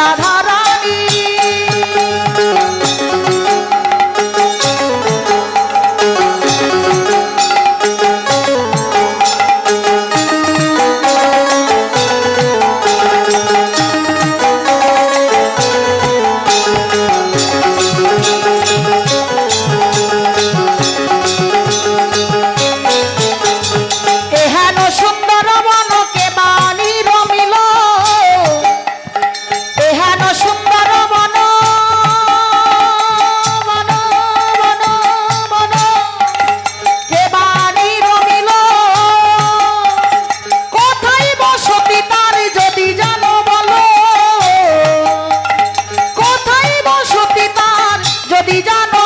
রাধা যদি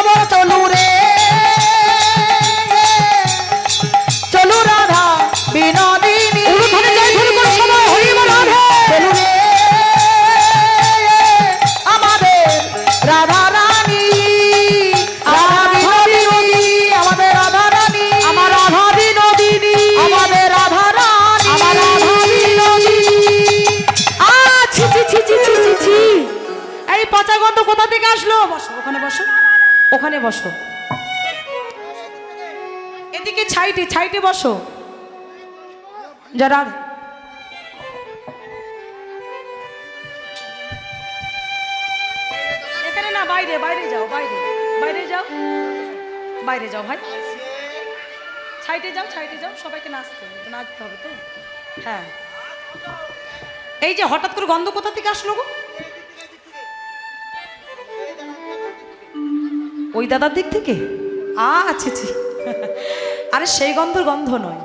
এই পচা গন্ধ কোথা থেকে আসলো? বসো, ওখানে বসো। ওখানে বসো। এদিকে ছাইটে ছাইটে বসো। যারা এখানে না, বাইরে বাইরে যাও, বাইরে। বাইরে যাও। বাইরে যাও, ভাই। ছাইটে যাও ছাইটে যাও। সবাইকে নাচতে নাচতে হবে তো? হ্যাঁ। এই যে হঠাৎ করে গন্ধ কোথা থেকে আসলো গো? ওই দাদার দিক থেকে? আ আছে ছি আরে সেই গন্ধর গন্ধ নয়।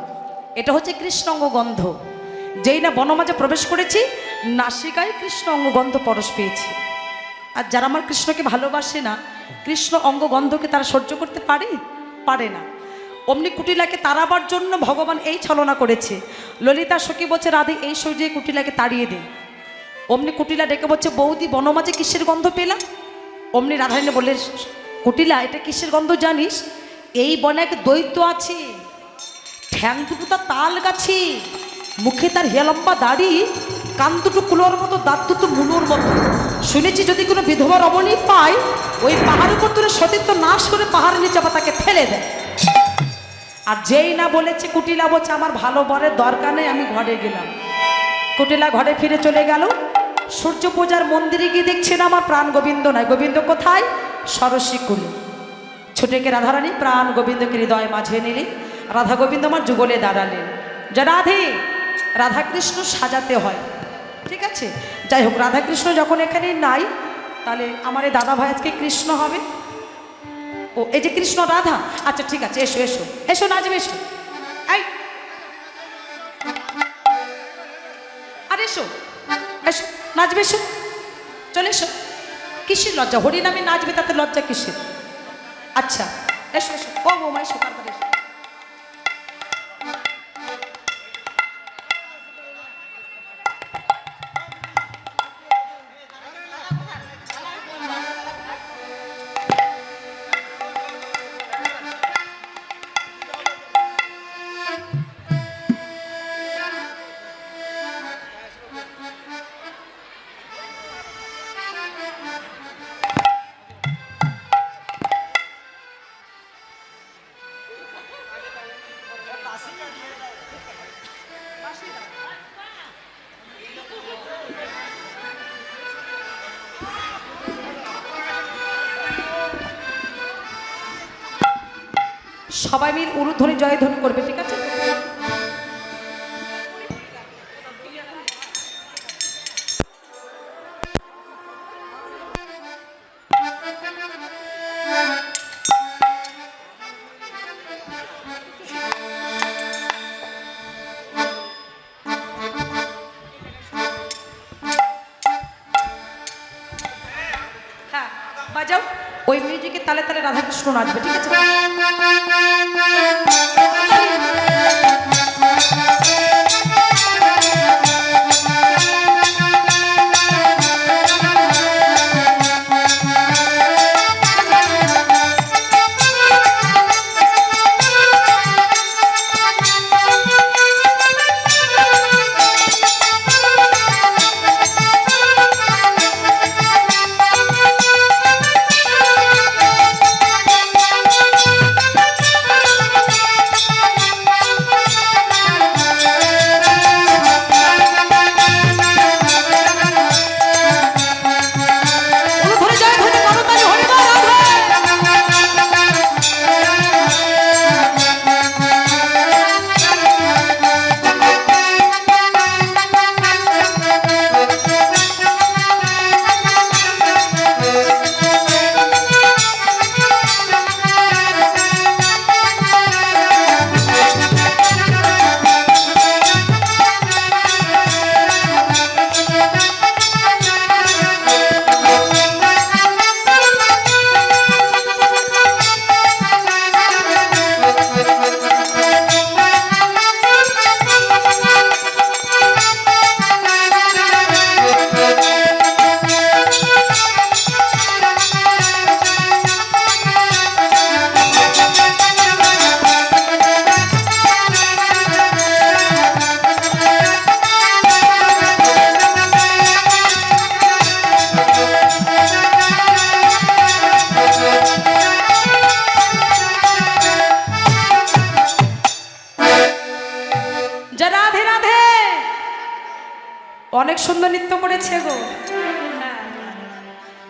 এটা হচ্ছে কৃষ্ণ অঙ্গ গন্ধ। যেই না বনমাজে প্রবেশ করেছি, নাসিকায় কৃষ্ণ অঙ্গ গন্ধ পরশ পেয়েছি। আর যারা আমার কৃষ্ণকে ভালোবাসে না, কৃষ্ণ অঙ্গ গন্ধকে তারা সহ্য করতে পারে? পারে না। অমনি কুটিলাকে তাড়াবার জন্য ভগবান এই ছলনা করেছে। ললিতা সখী বলছে, রাধে, এই সৌজে কুটিলাকে তাড়িয়ে দে। অমনি কুটিলা ডেকে বলছে, বৌদি বনমাজে কিসের গন্ধ পেলাম? অমনি রাধারানী বললে কুটিলা, এটা কিসের গন্ধ জানিস? এই বনে এক দৈত্য আছে। ঠ্যাং দুটো তার তাল গাছে। মুখে তার হেলম্বা দাড়ি, কান দুটো কুলোর মতো, দাঁত দুটো মুলোর মতো। শুনেছি যদি কোনো বিধবা রমণী পায়, ওই পাহাড়ের উপর তুলে সতীত্ব নাশ করে পাহাড়ের নিচে আবার তাকে ফেলে দেয়। আর যেই না বলেছে, কুটিলা বলছে, আমার ভালো বরের দরকার নেই, আমি ঘরে গেলাম। কুটিলা ঘরে ফিরে চলে গেল। সূর্য পূজার মন্দিরে গিয়ে দেখছেন আমার প্রাণ গোবিন্দ নয় গোবিন্দ কোথায়? সরস্বী কুলে। ছুটে গিয়ে রাধারানী প্রাণ গোবিন্দকে হৃদয় মাঝে নিলেন। রাধা গোবিন্দ আমার যুগলে দাঁড়ালেন। যে রাধে, রাধাকৃষ্ণ সাজাতে হয়। ঠিক আছে? যাই হোক, রাধাকৃষ্ণ যখন এখানে নাই, তাহলে আমার এই দাদা ভাই আজকে কৃষ্ণ হবে। ও, এই যে কৃষ্ণ রাধা। আচ্ছা ঠিক আছে, এসো এসো। এসো নাচবে এসো। এই! আর এসো। এসো নাচবে এসো। চলে এসো। কিসের লজ্জা? হরিনামে নাচবে তাতে লজ্জা কিসের? আচ্ছা এসো এসো। ও বৌমা এসো। সবাই মিল উরুধ্বনি জয়ধ্বনি করবে ঠিক আছে? নাচবে ঠিক আছে?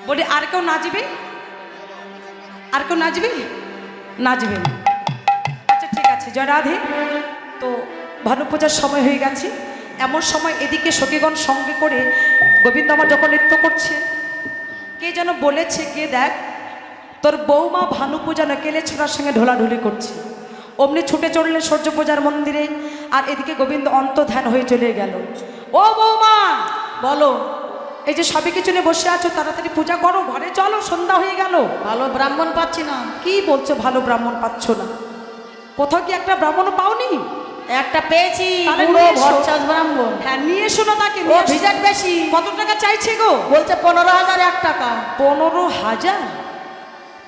বলি, আর কেউ নাচবে আর কেউ নাচবে নাচবে আচ্ছা ঠিক আছে, জয় রাধে। তো ভানু পূজার সময় হয়ে গেছে। এমন সময় এদিকে সখীগণ সঙ্গে করে গোবিন্দ আমার যখন নৃত্য করছে, কে যেন বলেছে, কে দেখ, তোর বৌমা ভানু পূজা নকেলে ছোড়ার সঙ্গে ঢোলাঢুলি করছে। অমনি ছুটে চড়লেন সূর্য পূজার মন্দিরে, আর এদিকে গোবিন্দ অন্তর্ধান হয়ে চলে গেল। ও বৌমা, বলো এই যে সবে কিছু নিয়ে বসে আছো তাড়াতাড়ি পূজা করো ঘরে চলো সন্ধ্যা হয়ে গেল। ভালো ব্রাহ্মণ পাচ্ছি না। কি বলছো ভালো ব্রাহ্মণ পাচ্ছ না? কোথাও কি একটা ব্রাহ্মণ পাওনি? একটা পেয়েছি। ব্রাহ্মণ। হ্যাঁ নিয়ে এসো না তাকে। ভিজাট বেশি। কত টাকা চাইছে গো? বলছে পনেরো হাজার এক টাকা। পনেরো হাজার?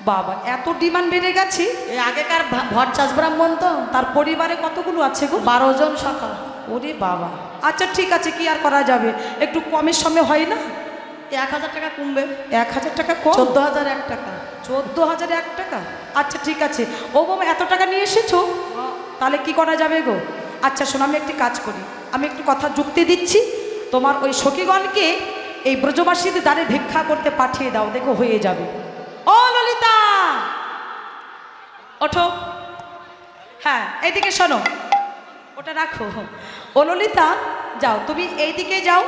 বাবা এত ডিমান্ড বেড়ে গেছে? আগেকার ভা- ভরচাষ ব্রাহ্মণ তো। তার পরিবারে কতগুলো আছে গো? বারো জন সকাল। ওরে বাবা। আচ্ছা ঠিক আছে কি আর করা যাবে? একটু কমের সময় হয় না? এক হাজার টাকা কমবে। এক হাজার টাকা কম? চোদ্দ হাজার এক টাকা। চোদ্দ হাজার এক টাকা? আচ্ছা ঠিক আছে। ও বাবা এত টাকা নিয়ে এসেছ? তাহলে কি করা যাবে গো? আচ্ছা শোনো আমি একটি কাজ করি। আমি একটু কথা যুক্তি দিচ্ছি। তোমার ওই সখীগণকে এই ব্রজবাসীদের দ্বারে ভিক্ষা করতে পাঠিয়ে দাও দেখো হয়ে যাবে। ও ললিতা! ওঠো। হ্যাঁ এইদিকে শোনো। ওটা রাখো। ও ললিতা যাও তুমি এইদিকে যাও।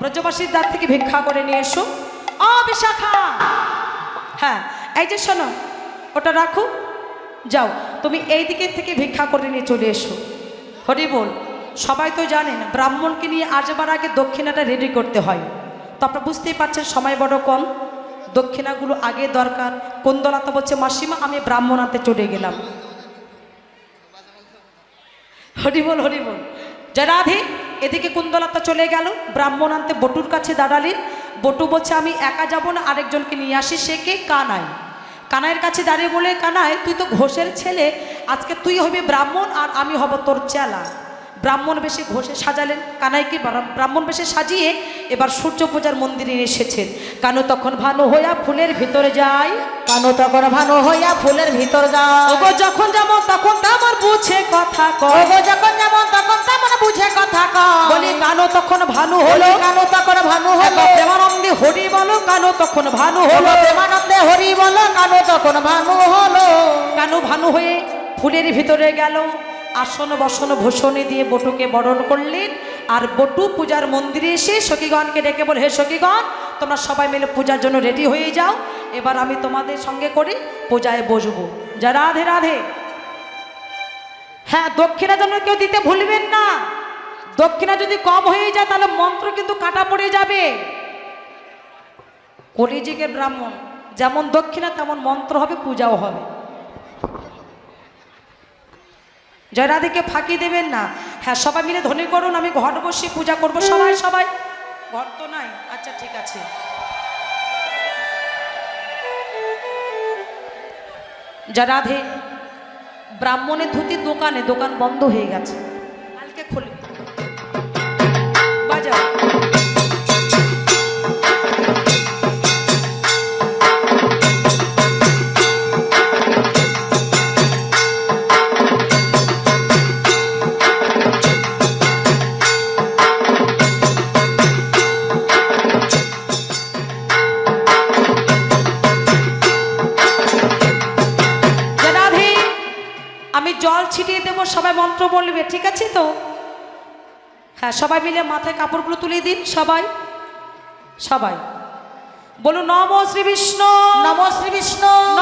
ব্রজবাসীর দ্বার থেকে ভিক্ষা করে নিয়ে এসো। ও বিশাখা! হ্যাঁ এই যে শোনো, ওটা রাখো। যাও, তুমি এই দিকে থেকে ভিক্ষা করে নিয়ে চলে এসো। হরি বল, সবাই তো জানেন, ব্রাহ্মণকে নিয়ে আসবার আগে দক্ষিণাটা রেডি করতে হয়। তো আপনারা বুঝতেই পারছেন, সময় বড় কম। দক্ষিণাগুলো আগে দরকার। কুন্দলাতা বলছে, মাসিমা, আমি ব্রাহ্মণ আনতে চলে গেলাম। হরি বল হরি বল। জয় রাধে এদিকে কুন্দলতা চলে গেল। ব্রাহ্মণ আনতে বটুর কাছে দাঁড়ালেন। বটু বলছে, আমি একা যাব না, আরেকজনকে নিয়ে আসি সে কে? কানাই। কানাইয়ের কাছে দাঁড়িয়ে বলে, কানাই, তুই তো ঘোষের ছেলে, আজকে তুই হবি ব্রাহ্মণ আর আমি হব তোর চেলা। ব্রাহ্মণ বেশে ঘোষে সাজালেন। কানাইকে ব্রা- ব্রাহ্মণ বেশে সাজিয়ে এবার সূর্য পূজার মন্দিরে এসেছেন কানু তখন ভানু হইয়া ফুলের ভিতরে যায়। কানো তখন ভানো হইয়া ফুলের ভিতর ওগো, যখন যাব, তখন আমার বুঝে কথা কয়। ওগো, যখন যেমন বুঝে বলি কানো তখন ভানু হলো। কানো তখন ভানু হলো। প্রেমানন্দে হরি বলো কানো তখন ভানু হলো। হলো প্রেমানন্দে হরি বলো কানো তখন ভানু হলো। কানু ভানু হয়ে ফুলের ভিতরে গেল। আসন বসন ভূষণে দিয়ে বটুকে বরণ করলেন। আর বটু পূজার মন্দিরে এসে সখীগণকে ডেকে বলে হে সখীগণ তোমরা সবাই মিলে পূজার জন্য রেডি হয়ে যাও। এবার আমি তোমাদের সঙ্গে করে পূজায় বসবো। যা রাধে রাধে। হ্যাঁ দক্ষিণা যেন কেউ দিতে ভুলবেন না। দক্ষিণা যদি কম হয়ে যায়, তাহলে মন্ত্র কিন্তু কাটা পড়ে যাবে। কলিযুগের ব্রাহ্মণ, যেমন দক্ষিণা, তেমন মন্ত্র হবে, পূজাও হবে। জয়রাধিকে ফাঁকি দেবেন না। হ্যাঁ সবাই মিলে ধনী করুন, আমি ঘট বসে, পূজা করব সবাই সবাই। ঘর তো নাই। আচ্ছা ঠিক আছে। জয়রাধে, ব্রাহ্মণের ধুতির দোকানে, দোকান বন্ধ হয়ে গেছে। আমি জল ছিটিয়ে দেবো সবাই মন্ত্র বলবে ঠিক আছে তো? হ্যাঁ সবাই মিলে মাথায় কাপড়গুলো তুলে দিন, সবাই। সবাই। বলুন, নম শ্রী বিষ্ণু। নম শ্রী বিষ্ণু।